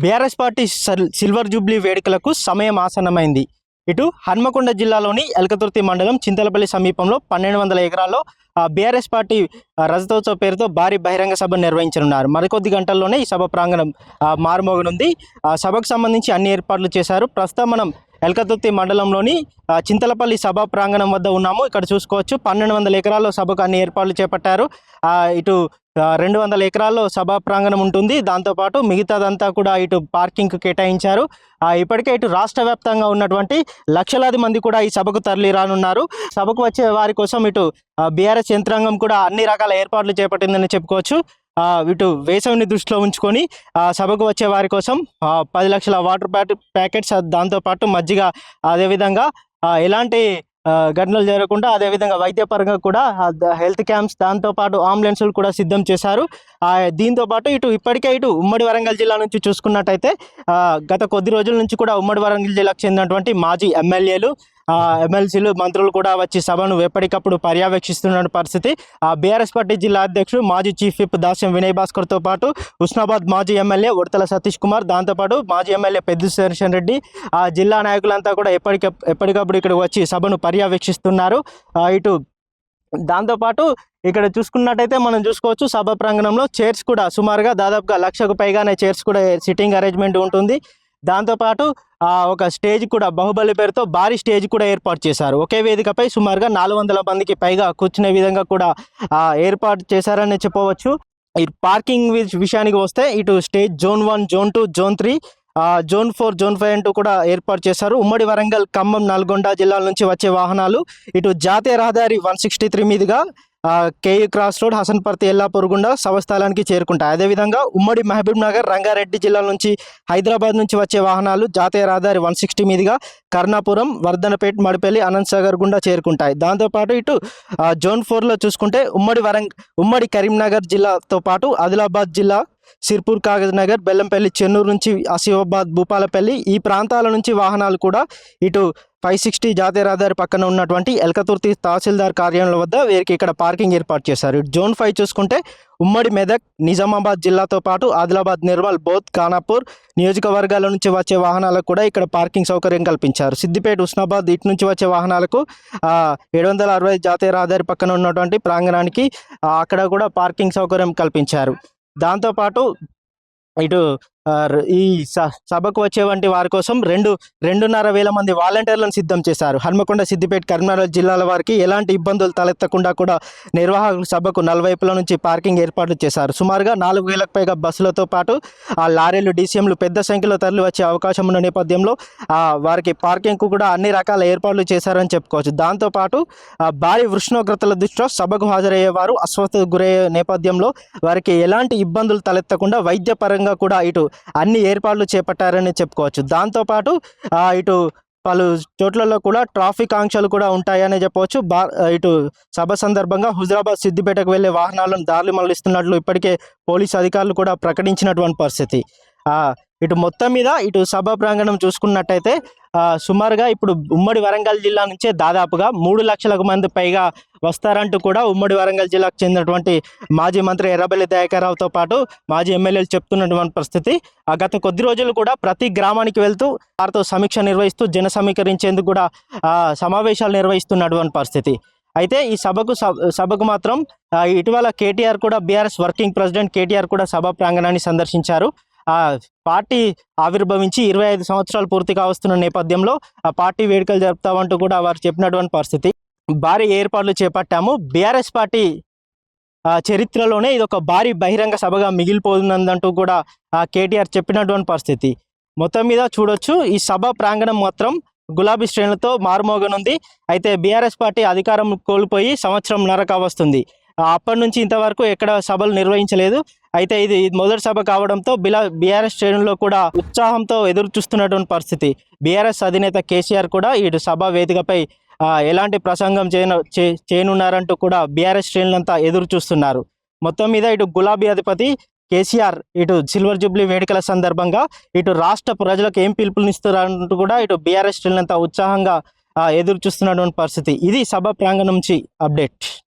BRS party సల్- silver jubilee వేడుకలకు సమయం ఆసన్నమైంది. ఇటు హన్మకొండ జిల్లాలోని ఎలకతుర్తి మండలం చింతలపల్లి సమీపంలో పన్నెండు వందల ఎకరాల్లో బీఆర్ఎస్ పార్టీ రజతోత్సవ పేరుతో భారీ బహిరంగ సభ నిర్వహించనున్నారు. మరికొద్ది గంటల్లోనే ఈ సభ ప్రాంగణం మారుమోగనుంది. ఆ సభకు సంబంధించి అన్ని ఏర్పాట్లు చేశారు. ప్రస్తుతం మనం ఎల్కతుర్తి మండలంలోని చింతలపల్లి సభా ప్రాంగణం వద్ద ఉన్నాము. ఇక్కడ చూసుకోవచ్చు. పన్నెండు వందల ఎకరాల్లో సభకు అన్ని ఏర్పాట్లు చేపట్టారు. ఇటు రెండు వందల ఎకరాల్లో సభా ప్రాంగణం ఉంటుంది. దాంతోపాటు మిగతాదంతా కూడా ఇటు పార్కింగ్కు కేటాయించారు. ఇప్పటికే ఇటు రాష్ట్ర వ్యాప్తంగా ఉన్నటువంటి లక్షలాది మంది కూడా ఈ సభకు తరలి రానున్నారు సభకు వచ్చే వారి కోసం ఇటు బీఆర్ఎస్ యంత్రాంగం కూడా అన్ని రకాల ఏర్పాట్లు చేపట్టిందని చెప్పుకోవచ్చు. ఆ, ఇటు వేసవిని దృష్టిలో ఉంచుకొని సభకు వచ్చే వారి కోసం పది లక్షల వాటర్ ప్యాట్ ప్యాకెట్స్ దాంతోపాటు మజ్జిగ అదేవిధంగా ఎలాంటి ఘటనలు జరగకుండా అదేవిధంగా వైద్యపరంగా కూడా హెల్త్ క్యాంప్స్ దాంతోపాటు అంబులెన్సులు కూడా సిద్ధం చేశారు. దీంతోపాటు దీంతో పాటు ఇటు ఇప్పటికే ఇటు ఉమ్మడి వరంగల్ జిల్లా నుంచి చూసుకున్నట్టయితే గత కొద్ది రోజుల నుంచి కూడా ఉమ్మడి వరంగల్ జిల్లాకు చెందినటువంటి మాజీ ఎమ్మెల్యేలు ఎమ్మెల్సీలు మంత్రులు కూడా వచ్చి సభను ఎప్పటికప్పుడు పర్యవేక్షిస్తున్న పరిస్థితి. ఆ బీఆర్ఎస్ పార్టీ జిల్లా అధ్యక్షుడు మాజీ చీఫ్ విప్ దాస్యం వినయ్ భాస్కర్తో పాటు ఉస్నాబాద్ మాజీ ఎమ్మెల్యే ఉడతల సతీష్ కుమార్ దాంతోపాటు మాజీ ఎమ్మెల్యే పెద్ద సుదర్శన్ రెడ్డి ఆ జిల్లా నాయకులంతా కూడా ఎప్పటిక ఎప్పటికప్పుడు ఇక్కడ వచ్చి సభను పర్యవేక్షిస్తున్నారు. ఇటు దాంతోపాటు ఇక్కడ చూసుకున్నట్టయితే మనం చూసుకోవచ్చు సభ ప్రాంగణంలో చైర్స్ కూడా సుమారుగా దాదాపుగా లక్షకు పైగానే చైర్స్ కూడా సిట్టింగ్ అరేంజ్మెంట్ ఉంటుంది. దాంతోపాటు ఒక స్టేజ్ కూడా బాహుబలి పేరుతో భారీ స్టేజ్ కూడా ఏర్పాటు చేశారు. ఒకే వేదికపై సుమారుగా నాలుగు వందల మందికి పైగా కూర్చునే విధంగా కూడా ఏర్పాటు చేశారని చెప్పవచ్చు. ఈ పార్కింగ్ విషయానికి వస్తే ఇటు stage zone one zone two zone three zone four zone five అంటూ కూడా ఏర్పాటు చేశారు. ఉమ్మడి వరంగల్ ఖమ్మం నల్గొండ జిల్లాల నుంచి వచ్చే వాహనాలు ఇటు జాతీయ రహదారి వన్ సిక్స్టీ త్రీ మీదుగా KU cross road Hasanparthi Ellapur గుండా శవస్థలానికి చేరుకుంటాయి అదేవిధంగా ఉమ్మడి మహబూబ్ నగర్ రంగారెడ్డి జిల్లా నుంచి హైదరాబాద్ నుంచి వచ్చే వాహనాలు జాతీయ రహదారి వన్ సిక్స్టీ మీదుగా కర్ణాపురం వర్ధనపేట్ మడిపల్లి అనంతసాగర్ గుండా చేరుకుంటాయి. దాంతోపాటు ఇటు జోన్ ఫోర్లో చూసుకుంటే ఉమ్మడి వరంగ్ ఉమ్మడి కరీంనగర్ జిల్లాతో పాటు ఆదిలాబాద్ జిల్లా సిర్పూర్ కాగజ్ నగర్ బెల్లంపల్లి చెన్నూరు నుంచి ఆసిఫాబాద్ భూపాలపల్లి ఈ ప్రాంతాల నుంచి వాహనాలు కూడా ఇటు ఫైవ్ సిక్స్టీ జాతీయ రహదారి పక్కన ఉన్నటువంటి ఎల్కతుర్తి తహసీల్దార్ కార్యాలయం వద్ద వీరికి ఇక్కడ పార్కింగ్ ఏర్పాటు చేశారు. ఇటు జోన్ ఫైవ్ చూసుకుంటే ఉమ్మడి మెదక్ నిజామాబాద్ జిల్లాతో పాటు ఆదిలాబాద్ నిర్మల్ బోధ్ ఖానాపూర్ నియోజకవర్గాల నుంచి వచ్చే వాహనాలకు కూడా ఇక్కడ పార్కింగ్ సౌకర్యం కల్పించారు. సిద్దిపేట ఉస్నాబాద్ ఇటు నుంచి వచ్చే వాహనాలకు ఏడు వందల అరవై జాతీయ రహదారి పక్కన ఉన్నటువంటి ప్రాంగణానికి అక్కడ కూడా పార్కింగ్ సౌకర్యం కల్పించారు. దాంతోపాటు ఇటు ఈ స- సభకు వచ్చే వంటి వారి కోసం రెండు రెండున్నర వేల మంది వాలంటీర్లను సిద్ధం చేశారు. హన్మకొండ సిద్దిపేట కరీంనగర్ జిల్లాల వారికి ఎలాంటి ఇబ్బందులు తలెత్తకుండా కూడా నిర్వాహకులు సభకు నలువైపుల నుంచి పార్కింగ్ ఏర్పాట్లు చేశారు. సుమారుగా నాలుగు వేలకు పైగా బస్సులతో పాటు ఆ లారీలు డీసీఎంలు పెద్ద సంఖ్యలో తరలి వచ్చే అవకాశం ఉన్న నేపథ్యంలో వారికి పార్కింగ్కు కూడా అన్ని రకాల ఏర్పాట్లు చేశారని చెప్పుకోవచ్చు. దాంతోపాటు భారీ ఉష్ణోగ్రతల దృష్ట్యా సభకు హాజరయ్యే వారు అస్వస్థతకు గురయ్యే నేపథ్యంలో వారికి ఎలాంటి ఇబ్బందులు తలెత్తకుండా వైద్యపరంగా కూడా ఇటు అన్ని ఏర్పాట్లు చేపట్టారని చెప్పుకోవచ్చు. దాంతోపాటు ఇటు పలు చోట్లలో కూడా ట్రాఫిక్ ఆంక్షలు కూడా ఉంటాయని చెప్పవచ్చు. బా ఇటు సభ సందర్భంగా హుజరాబాద్ సిద్దిపేటకు వెళ్ళే వాహనాలను దారులు మళ్ళిస్తున్నట్లు ఇప్పటికే పోలీసు అధికారులు కూడా ప్రకటించినటువంటి పరిస్థితి. ఇటు మొత్తం మీద ఇటు సభ ప్రాంగణం చూసుకున్నట్టయితే సుమారుగా ఇప్పుడు ఉమ్మడి వరంగల్ జిల్లా నుంచే దాదాపుగా మూడు లక్షలకు మంది పైగా వస్తారంటూ కూడా ఉమ్మడి వరంగల్ జిల్లాకు చెందినటువంటి మాజీ మంత్రి ఎర్రబెల్లి దయాకర్రావుతో పాటు మాజీ ఎమ్మెల్యేలు చెప్తున్నటువంటి పరిస్థితి. ఆ గత కొద్ది రోజులు కూడా ప్రతి గ్రామానికి వెళ్తూ వారితో సమీక్ష నిర్వహిస్తూ జన సమీకరించేందుకు కూడా సమావేశాలు నిర్వహిస్తున్నటువంటి పరిస్థితి. అయితే ఈ సభకు సభ- సభకు మాత్రం ఇటీవల కేటీఆర్ కూడా బీఆర్ఎస్ వర్కింగ్ ప్రెసిడెంట్ కేటీఆర్ కూడా సభ ప్రాంగణాన్ని సందర్శించారు. పార్టీ ఆవిర్భవించి ఇరవై ఐదు సంవత్సరాలు పూర్తి కావస్తున్న నేపథ్యంలో ఆ పార్టీ వేడుకలు జరుపుతామంటూ కూడా వారు చెప్పినటువంటి పరిస్థితి. భారీ ఏర్పాట్లు చేపట్టాము. బీఆర్ఎస్ పార్టీ చరిత్రలోనే ఇది ఒక భారీ బహిరంగ సభగా మిగిలిపోతుందంటూ కూడా ఆ కేటీఆర్ చెప్పినటువంటి పరిస్థితి. మొత్తం మీద చూడొచ్చు ఈ సభ ప్రాంగణం మాత్రం గులాబీ శ్రేణులతో మారుమోగనుంది. అయితే బీఆర్ఎస్ పార్టీ అధికారం కోల్పోయి సంవత్సరం నరక వస్తుంది అప్పటి నుంచి ఇంతవరకు ఎక్కడ సభలు నిర్వహించలేదు. అయితే ఇది మొదటి సభ కావడంతో బిలా బీఆర్ఎస్ శ్రేణుల్లో కూడా ఉత్సాహంతో ఎదురు చూస్తున్నటువంటి పరిస్థితి. బీఆర్ఎస్ అధినేత కేసీఆర్ కూడా ఇటు సభ వేదికపై ఎలాంటి ప్రసంగం చేయను చే- చేయనున్నారంటూ కూడా బీఆర్ఎస్ శ్రేణులంతా ఎదురు చూస్తున్నారు మొత్తం మీద ఇటు గులాబీ అధిపతి కేసీఆర్ ఇటు సిల్వర్ జూబ్లీ వేడుకల సందర్భంగా ఇటు రాష్ట్ర ప్రజలకు ఏం పిలుపునిస్తున్నారంటూ కూడా ఇటు బీఆర్ఎస్ శ్రేణులంతా ఉత్సాహంగా ఎదురు చూస్తున్నటువంటి పరిస్థితి. ఇది సభ ప్రాంగణం నుంచి అప్డేట్.